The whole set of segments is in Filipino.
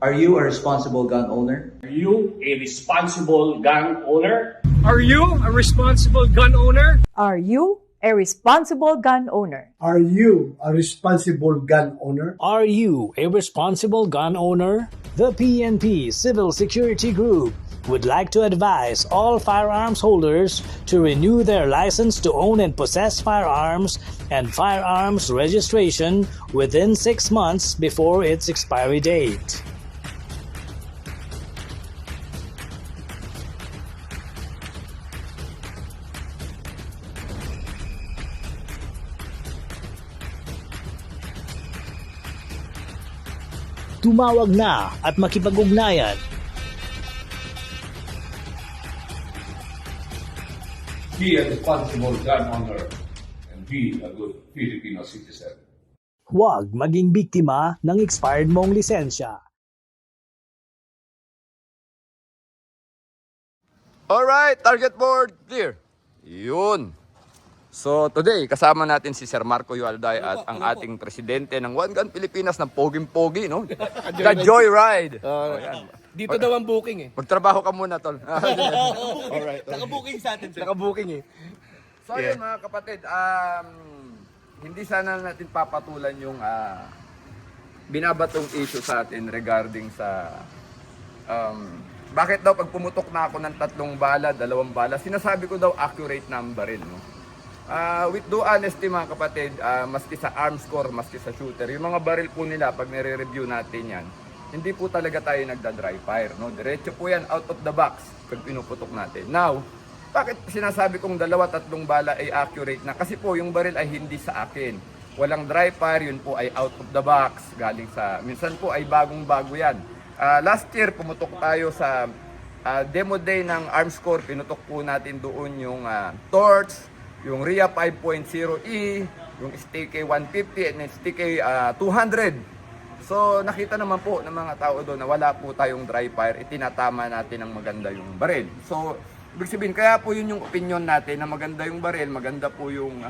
Are you a responsible gun owner? Are you a responsible gun owner? Are you a responsible gun owner? Are you a responsible gun owner? Are you a responsible gun owner? Are you a responsible gun owner? The PNP Civil Security Group would like to advise all firearms holders to renew their license to own and possess firearms and firearms registration within six months before its expiry date. Tumawag na at makipag-ugnayan be a responsible gun owner and be a good Filipino citizen. Huwag maging biktima ng expired mong lisensya. Alright, target board clear. Yun. So today, kasama natin si Sir Marco Yualday at ang ating presidente ng One Gun Pilipinas ng Poging-Pogi, no? Ka-Joyride. Oh, yan. Dito daw ang booking eh. Magtrabaho ka muna, tol. Alright. Naka-booking sa atin, sir. Naka-booking eh. So ayun mga kapatid, um, hindi sana natin papatulan yung ah, binabatong issue sa atin regarding sa um, bakit daw pag pumutok na ako ng tatlong bala, dalawang bala, sinasabi ko daw accurate number rin. No? Ah, with due honesty mga kapatid, ah, maski sa arm score, maski sa shooter, yung mga baril po nila, pag nire-review natin yan, hindi po talaga tayo nagda-dry fire. No? Diretso po yan out of the box pag pinuputok natin. Now, bakit sinasabi kong dalawa, tatlong bala ay accurate na? Kasi po yung baril ay hindi sa akin. Walang dry fire, yun po ay out of the box. Galing sa, minsan po ay bagong-bago yan. Ah, last year, pumutok tayo sa ah, demo day ng Armscore. Pinutok po natin doon yung ah, Torch, yung RIA 5.0E, yung STK 150 and STK ah, 200. So nakita naman po ng mga tao doon na wala po tayong dry fire, itinatama natin ng maganda yung baril. So ibig sabihin, kaya po yun yung opinion natin na maganda yung baril, maganda po yung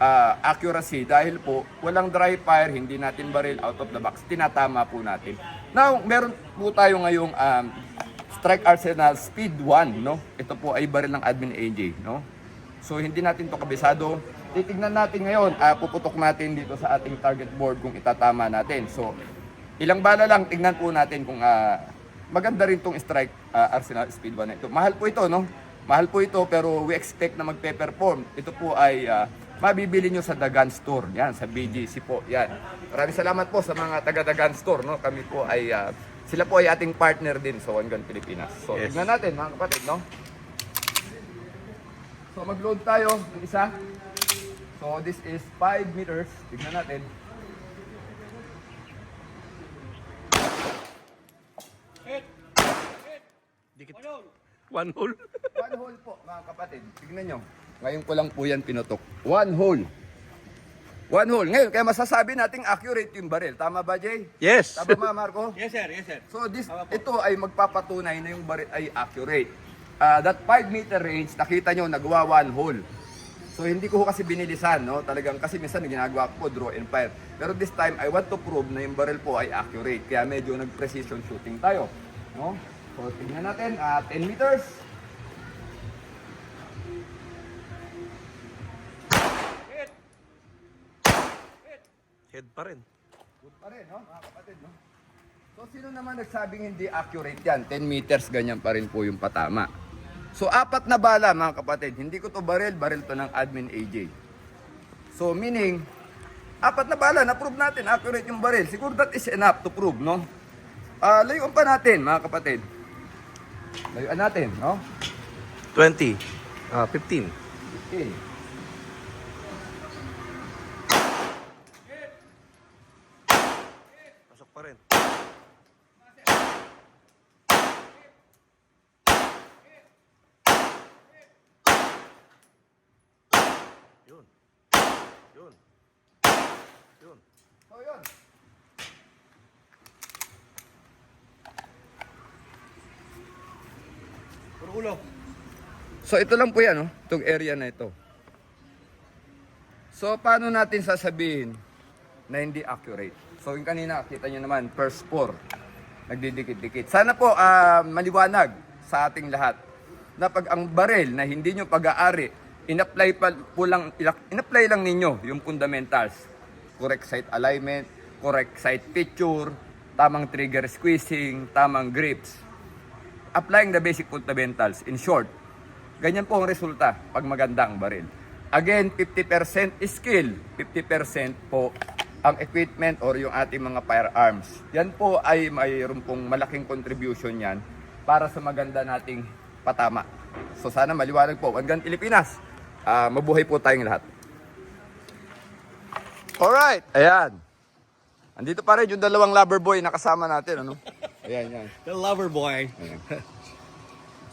ah, accuracy dahil po walang dry fire, hindi natin baril out of the box, tinatama po natin. Now, meron po tayo ngayong um, Strike Arsenal Speed 1, no? Ito po ay baril ng Admin AJ, no? So hindi natin to kabisado. Titignan natin ngayon, ah, puputok natin dito sa ating target board kung itatama natin. So ilang bala lang, tignan po natin kung ah, maganda rin tong strike ah, Arsenal Speed 1 na ito. Mahal po ito, no? Mahal po ito pero we expect na magpe-perform. Ito po ay ah, mabibili nyo sa Dagan Store. Yan, sa BGC po. Yan. Maraming salamat po sa mga taga Dagan Store, no? Kami po ay ah, sila po ay ating partner din sa One Gun Pilipinas. So, tignan natin mga kapatid, no? So mag-load tayo ng isa. So this is 5 meters. Tignan natin. One hole. One hole po mga kapatid. Tignan nyo. Ngayon ko lang po yan pinutok. One hole. One hole. Ngayon, kaya masasabi nating accurate yung baril. Tama ba, Jay? Yes. Tama ba, Marco? Yes, sir. Yes, sir. So this, ito ay magpapatunay na yung baril ay accurate. Ah, that 5 meter range, nakita nyo, nagawa one hole. So hindi ko kasi binilisan, no? Talagang kasi minsan ginagawa ko draw and fire. Pero this time, I want to prove na yung baril po ay accurate. Kaya medyo nag-precision shooting tayo, no? So tingnan natin, ah 10 meters. Head pa rin. Good pa rin, no? Mga kapatid, no? So sino naman nagsabing hindi accurate yan? 10 meters, ganyan pa rin po yung patama. So apat na bala mga kapatid. Hindi ko to baril, baril to ng admin AJ. So meaning, apat na bala, na-prove natin, accurate yung baril. Siguro that is enough to prove, no? Uh, layuan pa natin mga kapatid. Layuan natin, no? 20. Uh, 15. 15. Yun. Yun. So, yun. Puro ulo. So ito lang po yan, no? itong area na ito. So paano natin sasabihin na hindi accurate? So yung kanina, kita nyo naman, first four. nagdidikit-dikit. Sana po ah, maliwanag sa ating lahat na pag ang barel na hindi nyo pag-aari, in-apply pa po lang, in-apply lang ninyo yung fundamentals. Correct sight alignment, correct sight picture, tamang trigger squeezing, tamang grips. Applying the basic fundamentals. In short, ganyan po ang resulta pag maganda ang baril. Again, 50% is skill, 50% po ang equipment or yung ating mga firearms. Yan po ay mayroon pong malaking contribution yan para sa maganda nating patama. So sana maliwanag po. Hanggang Pilipinas, ah, mabuhay po tayong lahat. Alright, ayan. Andito pa rin yung dalawang lover boy na kasama natin, ano? Ayan, yan. The lover boy.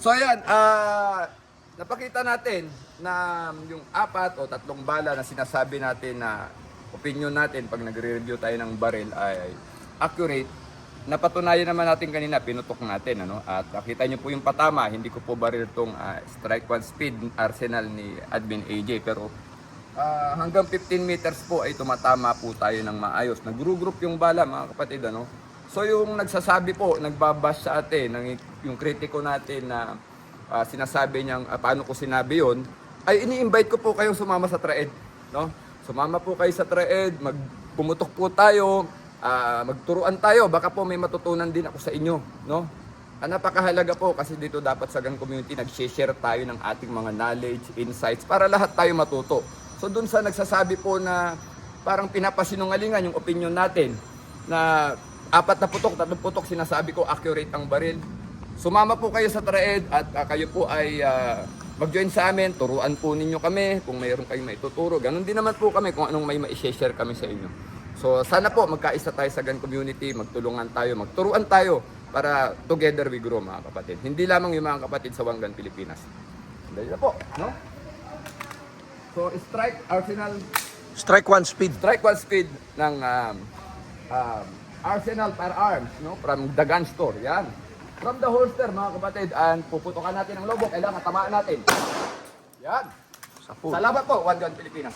So ayan, ah napakita natin na yung apat o tatlong bala na sinasabi natin na opinion natin pag nagre-review tayo ng baril ay accurate. Napatunayan naman natin kanina, pinutok natin. Ano? At nakita nyo po yung patama, hindi ko po baril tong ah, strike one speed arsenal ni Admin AJ. Pero ah, hanggang 15 meters po ay tumatama po tayo ng maayos. Nag-group yung bala mga kapatid. Ano? So yung nagsasabi po, nagbabash sa atin, ng, yung kritiko natin na ah, sinasabi niyang ah, paano ko sinabi yon ay ini-invite ko po kayong sumama sa traed. No? Sumama po kayo sa traed, mag pumutok po tayo, ah, magturuan tayo, baka po may matutunan din ako sa inyo. No? Ang napakahalaga po kasi dito dapat sa gang community nag-share tayo ng ating mga knowledge, insights para lahat tayo matuto. So dun sa nagsasabi po na parang pinapasinungalingan yung opinion natin na apat na putok, tatlong putok sinasabi ko accurate ang baril. Sumama po kayo sa traed at ah, kayo po ay ah, mag-join sa amin, turuan po ninyo kami kung mayroon kayong maituturo. Ganon din naman po kami kung anong may ma-share kami sa inyo. So sana po magkaisa tayo sa gun community, magtulungan tayo, magturuan tayo para together we grow mga kapatid. Hindi lamang yung mga kapatid sa Wanggan, Pilipinas. Dahil na po, no? So strike Arsenal Strike one speed. strike one speed ng um, um, Arsenal Firearms, no? From the gun store, yan. From the holster, mga kapatid, and puputokan natin ang lobo, kailangan tamaan natin. Yan. Sa. Salamat po, One Gun Pilipinas.